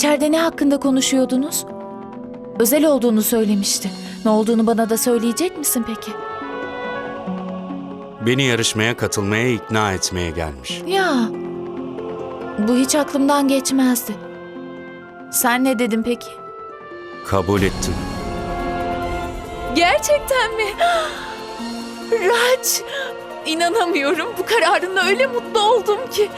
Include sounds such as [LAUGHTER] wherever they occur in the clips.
İçeride ne hakkında konuşuyordunuz? Özel olduğunu söylemişti. Ne olduğunu bana da söyleyecek misin peki? Beni yarışmaya katılmaya ikna etmeye gelmiş. Ya, bu hiç aklımdan geçmezdi. Sen ne dedin peki? Kabul ettim. Gerçekten mi? Raç, inanamıyorum. Bu kararınla öyle mutlu oldum ki.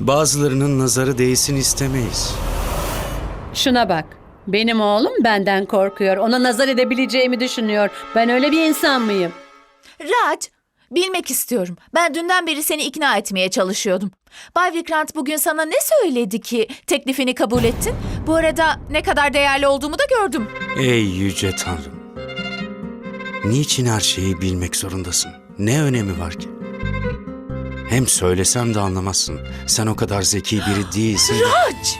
Bazılarının nazarı değsin istemeyiz. Şuna bak. Benim oğlum benden korkuyor. Ona nazar edebileceğimi düşünüyor. Ben öyle bir insan mıyım? Raç, bilmek istiyorum. Ben dünden beri seni ikna etmeye çalışıyordum. Bay Vikrant bugün sana ne söyledi ki teklifini kabul ettin? Bu arada ne kadar değerli olduğumu da gördüm. Ey yüce tanrım. Niçin her şeyi bilmek zorundasın? Ne önemi var ki? Hem söylesem de anlamazsın. Sen o kadar zeki biri değilsin. Raç!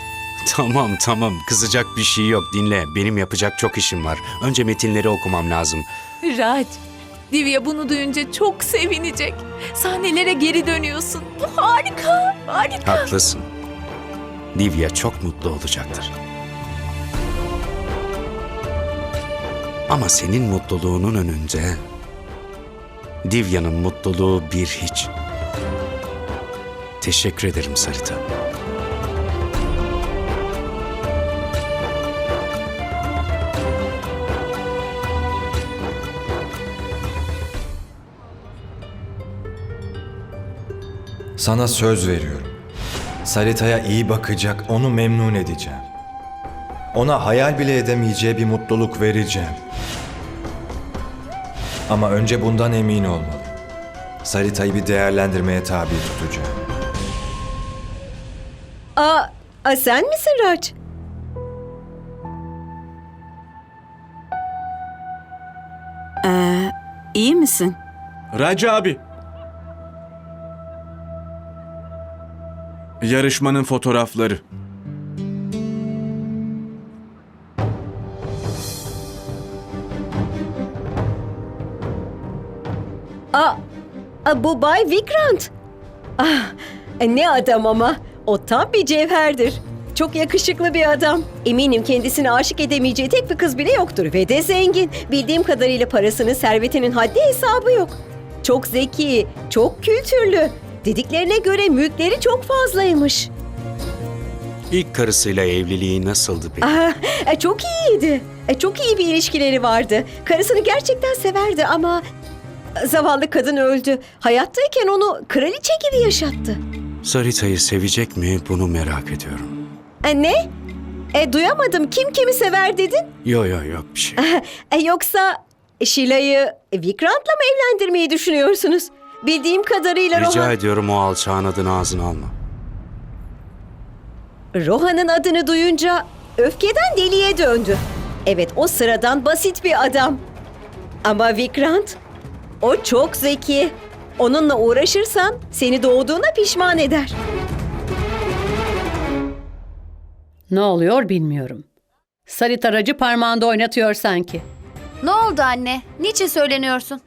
Tamam tamam kızacak bir şey yok dinle. Benim yapacak çok işim var. Önce metinleri okumam lazım. Raç, Divya bunu duyunca çok sevinecek. Sahnelere geri dönüyorsun. Bu harika, harika. Haklısın. Divya çok mutlu olacaktır. Ama senin mutluluğunun önünde Divya'nın mutluluğu bir hiç. Teşekkür ederim Sarita. Sana söz veriyorum. Sarita'ya iyi bakacak, onu memnun edeceğim. Ona hayal bile edemeyeceği bir mutluluk vereceğim. Ama önce bundan emin olmalı. Sarita'yı bir değerlendirmeye tabi tutacağım. Aa, a, sen misin Raç? Ee, iyi misin? Raci abi. Yarışmanın fotoğrafları. Aa, a, bu Bay Vikrant. Ah, e, ne adam ama. O tam bir cevherdir. Çok yakışıklı bir adam. Eminim kendisine aşık edemeyeceği tek bir kız bile yoktur ve de zengin. Bildiğim kadarıyla parasının, servetinin haddi hesabı yok. Çok zeki, çok kültürlü. Dediklerine göre mülkleri çok fazlaymış. İlk karısıyla evliliği nasıldı peki? Ah, e, çok iyiydi. E, çok iyi bir ilişkileri vardı. Karısını gerçekten severdi ama zavallı kadın öldü. Hayattayken onu kraliçe gibi yaşattı. Sarita'yı sevecek mi bunu merak ediyorum. E, ne? E, duyamadım. Kim kimi sever dedin? Yo yo yok bir şey. [LAUGHS] E, yoksa Şila'yı Vikrant'la mı evlendirmeyi düşünüyorsunuz? Bildiğim kadarıyla Rica Rohan... ediyorum o alçağın adını ağzına alma. Rohan'ın adını duyunca öfkeden deliye döndü. Evet o sıradan basit bir adam. Ama Vikrant, o çok zeki. Onunla uğraşırsan seni doğduğuna pişman eder. Ne oluyor bilmiyorum. Sarı taracı parmağında oynatıyor sanki. Ne oldu anne? Niçin söyleniyorsun?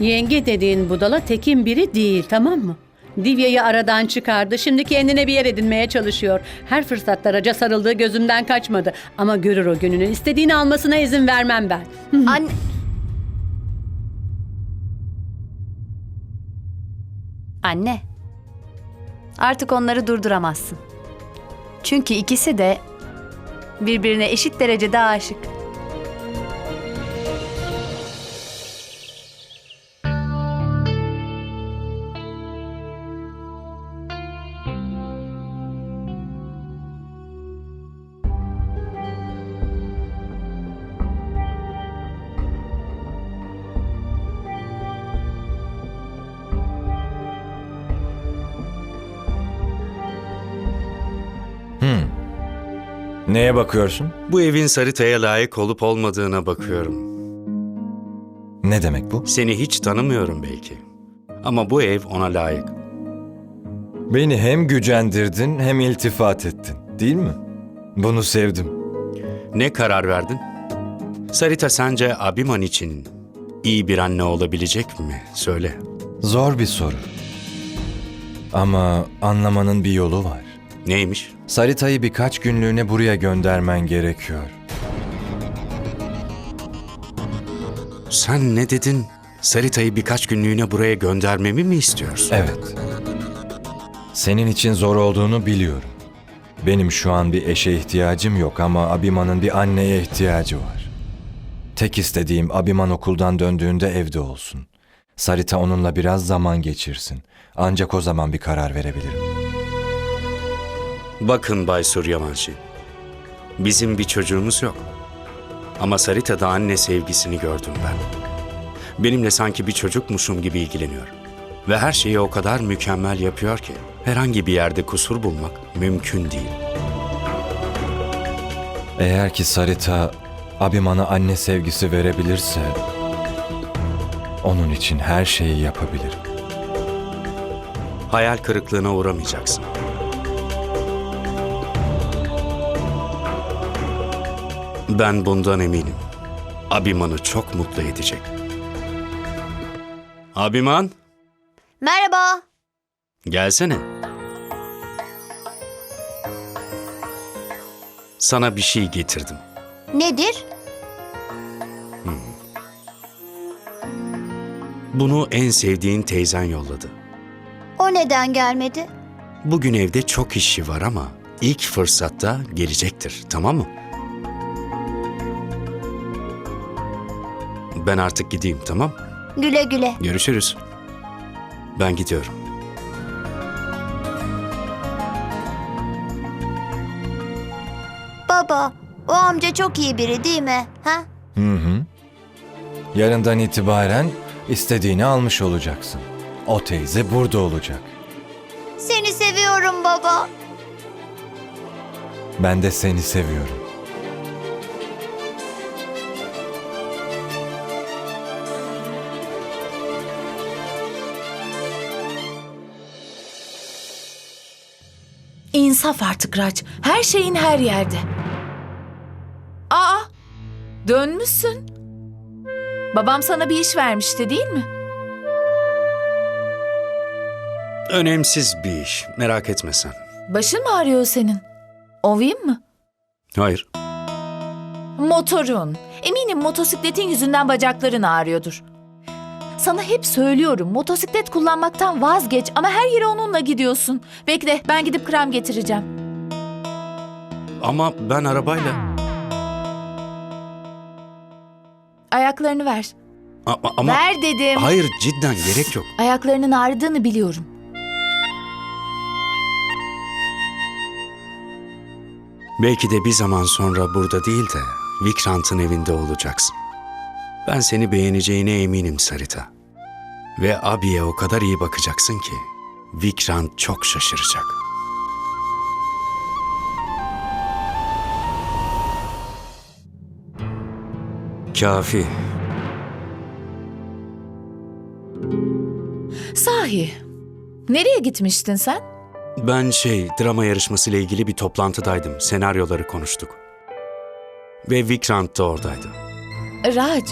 Yenge dediğin budala tekin biri değil tamam mı? Divya'yı aradan çıkardı. Şimdi kendine bir yer edinmeye çalışıyor. Her fırsatta raca sarıldığı gözümden kaçmadı. Ama görür o gününü. İstediğini almasına izin vermem ben. Anne... [LAUGHS] Anne. Artık onları durduramazsın. Çünkü ikisi de birbirine eşit derecede aşık. Neye bakıyorsun? Bu evin Sarita'ya layık olup olmadığına bakıyorum. Ne demek bu? Seni hiç tanımıyorum belki. Ama bu ev ona layık. Beni hem gücendirdin hem iltifat ettin, değil mi? Bunu sevdim. Ne karar verdin? Sarita sence Abiman için iyi bir anne olabilecek mi? Söyle. Zor bir soru. Ama anlamanın bir yolu var. Neymiş? Sarita'yı birkaç günlüğüne buraya göndermen gerekiyor. Sen ne dedin? Sarita'yı birkaç günlüğüne buraya göndermemi mi istiyorsun? Evet. Senin için zor olduğunu biliyorum. Benim şu an bir eşe ihtiyacım yok ama Abima'nın bir anneye ihtiyacı var. Tek istediğim Abiman okuldan döndüğünde evde olsun. Sarita onunla biraz zaman geçirsin. Ancak o zaman bir karar verebilirim. Bakın Bay Suryavanşi. Bizim bir çocuğumuz yok. Ama Sarita'da anne sevgisini gördüm ben. Benimle sanki bir çocukmuşum gibi ilgileniyor. Ve her şeyi o kadar mükemmel yapıyor ki herhangi bir yerde kusur bulmak mümkün değil. Eğer ki Sarita Abiman'a anne sevgisi verebilirse onun için her şeyi yapabilirim. Hayal kırıklığına uğramayacaksın. Ben bundan eminim. Abiman'ı çok mutlu edecek. Abiman, Merhaba. gelsene. Sana bir şey getirdim. Nedir? Bunu en sevdiğin teyzen yolladı. O neden gelmedi? Bugün evde çok işi var ama ilk fırsatta gelecektir, tamam mı? Ben artık gideyim, tamam? Güle güle. Görüşürüz. Ben gidiyorum. Baba, o amca çok iyi biri değil mi? Ha? Hı hı. Yarından itibaren istediğini almış olacaksın. O teyze burada olacak. Seni seviyorum baba. Ben de seni seviyorum. İnsaf artık Raç. Her şeyin her yerde. Aa! Dönmüşsün. Babam sana bir iş vermişti değil mi? Önemsiz bir iş, merak etme sen. Başın mı ağrıyor senin? Ovayım mı? Hayır, Motorun. Eminim motosikletin yüzünden bacakların ağrıyordur. Sana hep söylüyorum motosiklet kullanmaktan vazgeç ama her yere onunla gidiyorsun. Bekle ben gidip krem getireceğim. ama ben arabayla... Ayaklarını ver. A- ama... Ver dedim. Hayır, cidden gerek yok. Ayaklarının ağrıdığını biliyorum. Belki de bir zaman sonra burada değil de Vikrant'ın evinde olacaksın. Ben seni beğeneceğine eminim Sarita. Ve abiye o kadar iyi bakacaksın ki Vikrant çok şaşıracak. Kafi. Sahi. Nereye gitmiştin sen? Ben şey, drama yarışması ile ilgili bir toplantıdaydım. Senaryoları konuştuk. Ve Vikrant da oradaydı. Raj.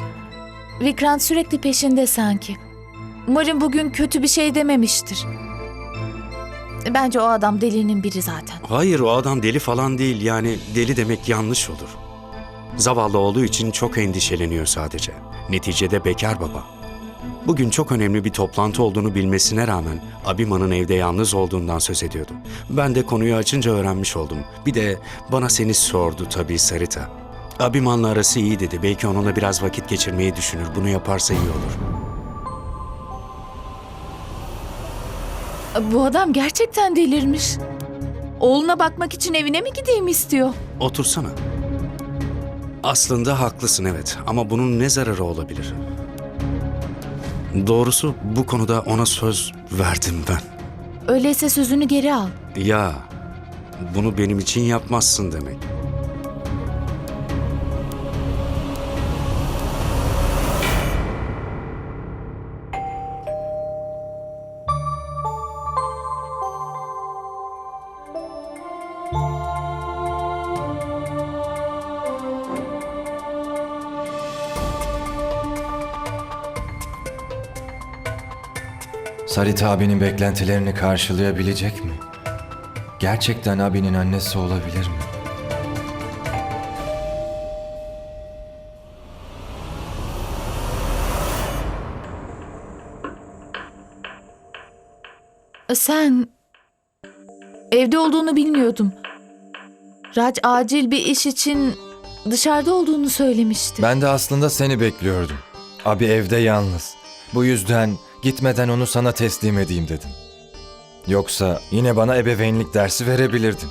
Vikrant sürekli peşinde sanki. Umarım bugün kötü bir şey dememiştir. Bence o adam delinin biri zaten. Hayır o adam deli falan değil yani deli demek yanlış olur. Zavallı olduğu için çok endişeleniyor sadece. Neticede bekar baba. Bugün çok önemli bir toplantı olduğunu bilmesine rağmen Abima'nın evde yalnız olduğundan söz ediyordu. Ben de konuyu açınca öğrenmiş oldum. Bir de bana seni sordu tabii Sarita. Abiman'la arası iyi dedi. Belki onunla biraz vakit geçirmeyi düşünür. Bunu yaparsa iyi olur. Bu adam gerçekten delirmiş. Oğluna bakmak için evine mi gideyim istiyor? Otursana. Aslında haklısın evet ama bunun ne zararı olabilir? Doğrusu bu konuda ona söz verdim ben. Öyleyse sözünü geri al. Ya bunu benim için yapmazsın demek. Sarit abinin beklentilerini karşılayabilecek mi? Gerçekten abinin annesi olabilir mi? Sen evde olduğunu bilmiyordum. Rac acil bir iş için dışarıda olduğunu söylemişti. Ben de aslında seni bekliyordum. Abi evde yalnız. Bu yüzden gitmeden onu sana teslim edeyim dedim. Yoksa yine bana ebeveynlik dersi verebilirdin.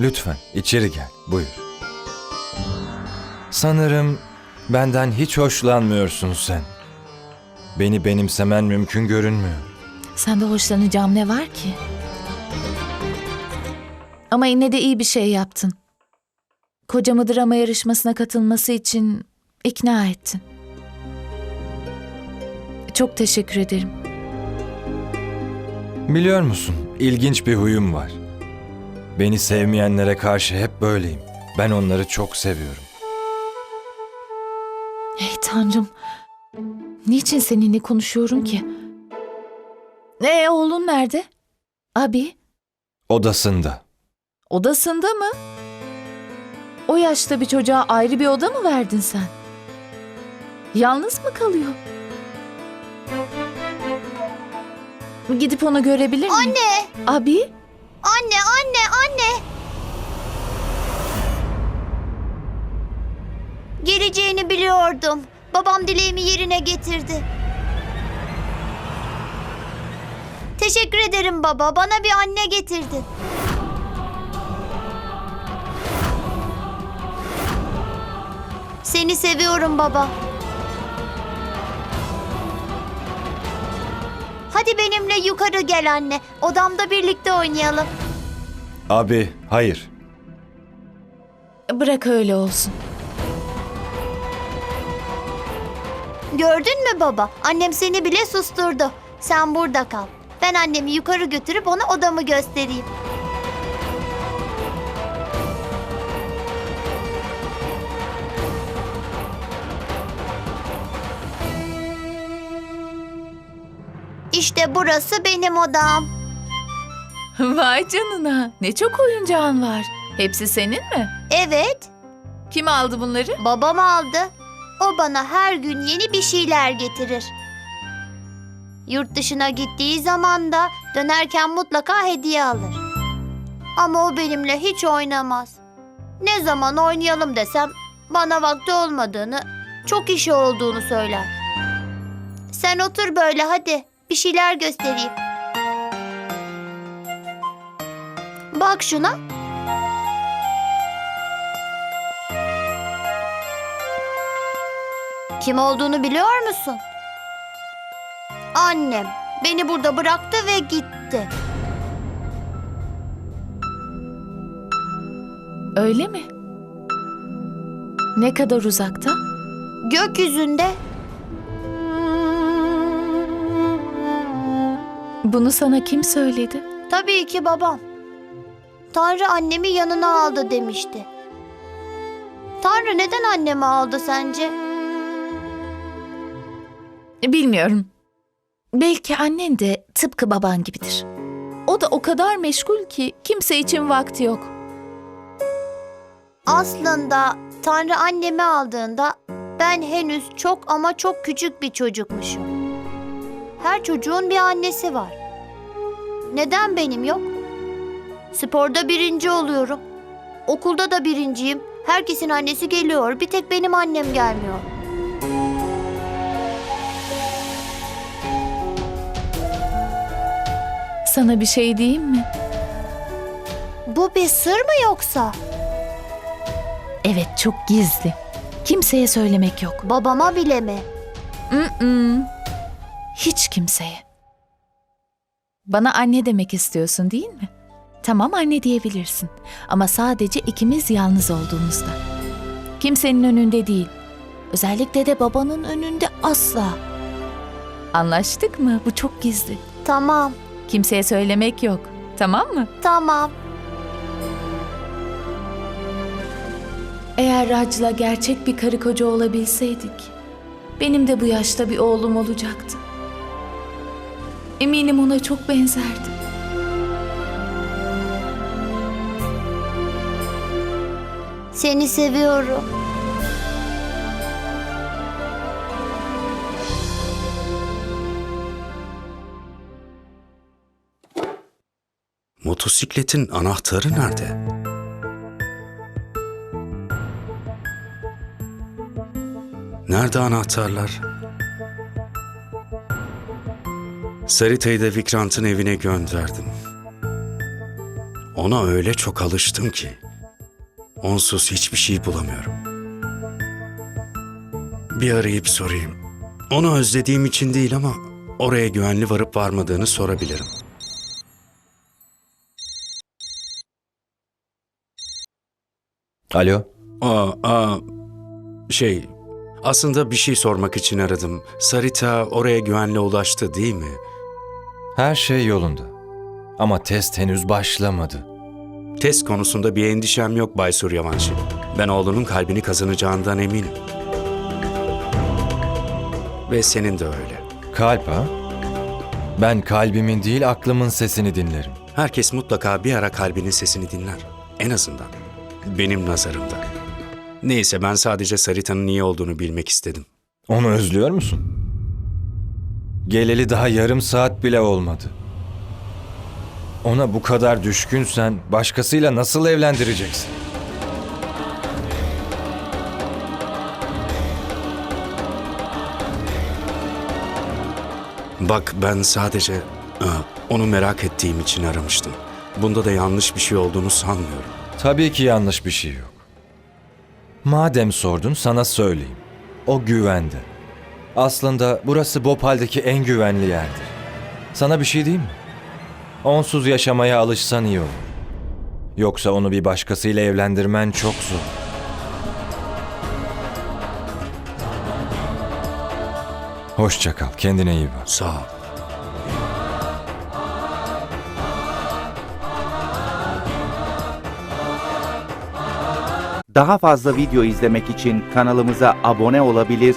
Lütfen içeri gel, buyur. Sanırım benden hiç hoşlanmıyorsun sen. Beni benimsemen mümkün görünmüyor. Sende hoşlanacağım ne var ki? Ama yine de iyi bir şey yaptın. Kocamı drama yarışmasına katılması için ikna ettin. Çok teşekkür ederim. Biliyor musun, ilginç bir huyum var. Beni sevmeyenlere karşı hep böyleyim. Ben onları çok seviyorum. Ey Tanrım. Niçin seninle konuşuyorum ki? Ee oğlun nerede? Abi, Odasında. odasında mı? O yaşta bir çocuğa ayrı bir oda mı verdin sen? Yalnız mı kalıyor? Gidip onu görebilir miyim? Anne! Abi, Anne, anne, anne! Geleceğini biliyordum. Babam dileğimi yerine getirdi. Teşekkür ederim baba. Bana bir anne getirdin. Seni seviyorum baba. Hadi benimle yukarı gel anne. Odamda birlikte oynayalım. Abi, hayır. bırak öyle olsun. Gördün mü baba? Annem seni bile susturdu. Sen burada kal. Ben annemi yukarı götürüp ona odamı göstereyim. İşte burası benim odam. Vay canına, ne çok oyuncağın var. Hepsi senin mi? Evet, Kim aldı bunları? babam aldı. O bana her gün yeni bir şeyler getirir. Yurt dışına gittiği zaman da dönerken mutlaka hediye alır. Ama o benimle hiç oynamaz. Ne zaman oynayalım desem bana vakti olmadığını, çok işi olduğunu söyler. Sen otur böyle hadi. Bir şeyler göstereyim. Bak şuna. Kim olduğunu biliyor musun? Annem beni burada bıraktı ve gitti. Öyle mi? Ne kadar uzakta? Gökyüzünde Bunu sana kim söyledi? tabii ki babam. Tanrı annemi yanına aldı demişti. Tanrı neden annemi aldı sence? Bilmiyorum. Belki annen de tıpkı baban gibidir. O da o kadar meşgul ki kimse için vakti yok. Aslında Tanrı annemi aldığında ben henüz çok ama çok küçük bir çocukmuşum. Her çocuğun bir annesi var. Neden benim yok? Sporda birinci oluyorum. Okulda da birinciyim. Herkesin annesi geliyor. Bir tek benim annem gelmiyor. Sana bir şey diyeyim mi? Bu bir sır mı yoksa? Evet çok gizli. Kimseye söylemek yok. Babama bile mi? Mm-mm. Hiç kimseye. Bana anne demek istiyorsun değil mi? Tamam anne diyebilirsin. Ama sadece ikimiz yalnız olduğumuzda. Kimsenin önünde değil. Özellikle de babanın önünde asla. Anlaştık mı? Bu çok gizli. Tamam, Kimseye söylemek yok. Tamam mı? tamam. Eğer Rac'la gerçek bir karı koca olabilseydik, benim de bu yaşta bir oğlum olacaktı. Eminim ona çok benzerdi. Seni seviyorum. Motosikletin anahtarı nerede? Nerede anahtarlar? Sarita'yı da Vikrant'ın evine gönderdim. Ona öyle çok alıştım ki onsuz hiçbir şey bulamıyorum. Bir arayıp sorayım. Onu özlediğim için değil ama oraya güvenli varıp varmadığını sorabilirim. Alo? Aa, aa, şey, aslında bir şey sormak için aradım. Sarita oraya güvenle ulaştı değil mi? Her şey yolunda. Ama test henüz başlamadı. Test konusunda bir endişem yok Bay Suryavanşi. Ben oğlunun kalbini kazanacağından eminim. Ve senin de öyle. Kalp ha? Ben kalbimin değil aklımın sesini dinlerim. Herkes mutlaka bir ara kalbinin sesini dinler. En azından. Benim nazarımda. Neyse ben sadece Sarita'nın niye olduğunu bilmek istedim. Onu özlüyor musun? Geleli daha yarım saat bile olmadı. Ona bu kadar düşkünsen başkasıyla nasıl evlendireceksin? Bak ben sadece aa, onu merak ettiğim için aramıştım. Bunda da yanlış bir şey olduğunu sanmıyorum. Tabii ki yanlış bir şey yok. Madem sordun sana söyleyeyim. O güvende. Aslında burası Bhopal'deki en güvenli yerdir. Sana bir şey diyeyim mi? Onsuz yaşamaya alışsan iyi olur. Yoksa onu bir başkasıyla evlendirmen çok zor. Hoşça kal, kendine iyi bak. Sağ ol. Daha fazla video izlemek için kanalımıza abone olabilir,